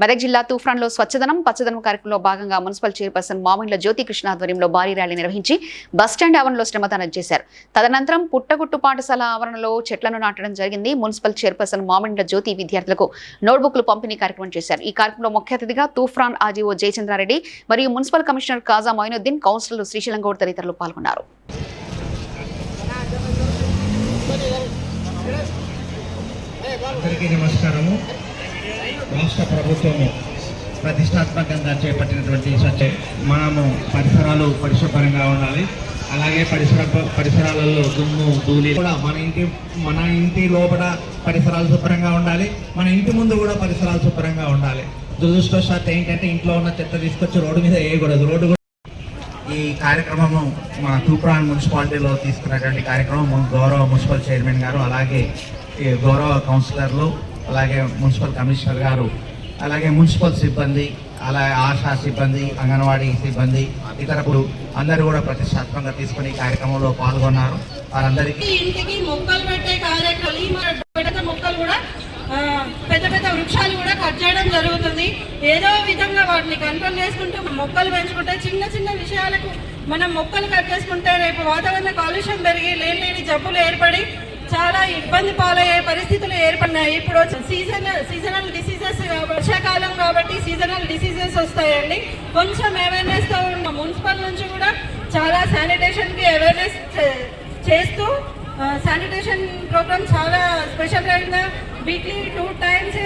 మెదక్ జిల్లా తూఫాన్లో స్వచ్ఛదనం పచ్చదనం కార్యక్రమంలో భాగంగా మున్సిపల్ చైర్పర్సన్ మామిండ్ల జ్యోతి కృష్ణ ఆధ్వర్యంలో భారీ ర్యాలీ నిర్వహించి బస్టాండ్ ఆవరణలో శ్రమదానం చేశారు. తదనంతరం పుట్టగుట్టు పాఠశాల ఆవరణలో చెట్లను నాటడం జరిగింది. మున్సిపల్ చైర్పర్సన్ మామిండ్ల జ్యోతి విద్యార్థులకు నోట్బుక్లు పంపిణీ కార్యక్రమం చేశారు. ఈ కార్యక్రమంలో ముఖ్య అతిథిగా తూఫాన్ ఆర్జీఓ జయచంద్రారెడ్డి మరియు మున్సిపల్ కమిషనర్ కాజా మొయినుద్దీన్ కౌన్సిలర్లు శ్రీశైలం గౌడ్ తదితరులు పాల్గొన్నారు. అందరికీ నమస్కారము. రాష్ట్ర ప్రభుత్వము ప్రతిష్టాత్మకంగా చేపట్టినటువంటి సత్య మనము పరిసరాలు పరిశుభ్రంగా ఉండాలి. అలాగే పరిసర పరిసరాలలో దుమ్ము ధూళి కూడా మన ఇంటి మన ఇంటి లోపల పరిసరాలు శుభ్రంగా ఉండాలి. మన ఇంటి ముందు కూడా పరిసరాలు శుభ్రంగా ఉండాలి. దురదృష్టవశాత్ ఏంటంటే ఇంట్లో ఉన్న చెత్త తీసుకొచ్చి రోడ్డు మీద వేయకూడదు. రోడ్డు కూడా ఈ కార్యక్రమము మా తూప్రాన్ మున్సిపాలిటీలో తీసుకున్నటువంటి కార్యక్రమం గౌరవ మున్సిపల్ చైర్మన్ గారు అలాగే ఈ గౌరవ కౌన్సిలర్లు అలాగే మున్సిపల్ కమిషనర్ గారు అలాగే మున్సిపల్ సిబ్బంది అలాగే ఆశా సిబ్బంది అంగన్వాడీ సిబ్బంది ఇతరులు అందరూ కూడా ప్రతిష్టాత్మకంగా తీసుకుని కార్యక్రమంలో పాల్గొన్నారు. వారందరికీ ఇంటికి మొక్కలు పెట్టే కార్యక్రమం మొక్కలు కూడా పెద్ద పెద్ద వృక్షాలు కూడా కట్ చేయడం జరుగుతుంది. ఏదో విధంగా వాటిని కంట్రోల్ చేసుకుంటూ మొక్కలు పెంచుకుంటే చిన్న చిన్న విషయాలకు మనం మొక్కలు కట్ చేసుకుంటే రేపు వాతావరణ కాలుష్యం పెరిగి లేని లేని జబ్బులు ఏర్పడి చాలా ఇబ్బంది పాలయ్యే పరిస్థితులు ఏర్పడినాయి. ఇప్పుడు సీజన్ సీజనల్ డిసీజెస్ వర్షాకాలం కాబట్టి సీజనల్ డిసీజెస్ వస్తాయండి. కొంచెం అవేర్నెస్తో ఉన్న మున్సిపల్ నుంచి కూడా చాలా శానిటేషన్కి అవేర్నెస్ చేస్తూ శానిటేషన్ ప్రోగ్రామ్ చాలా స్పెషల్గా వీక్లీ టూ టైమ్స్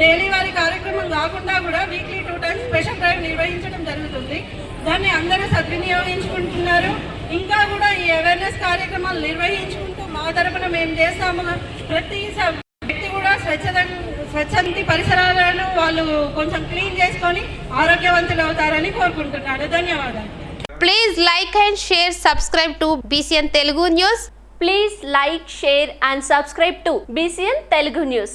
డైలీ వారి కార్యక్రమం కాకుండా కూడా weekly two times special drive నిర్వహించడం జరుగుతుంది. దాన్ని అందరూ సద్వినియోగించుకుంటున్నారు. ఇంకా కూడా ఈ అవేర్నెస్ కార్యక్రమాలు నిర్వహించుకుంటున్నారు మా తరపున మేము చేస్తాము. ప్రతి వ్యక్తి కూడా స్వచ్ఛత స్వచ్ఛంద పరిసరాలను వాళ్ళు కొంచెం క్లీన్ చేసుకొని ఆరోగ్యవంతులు అవుతారని కోరుకుంటున్నారు ధన్యవాదాలు. Please like and share subscribe to BCN Telugu news please like share and subscribe to BCN Telugu news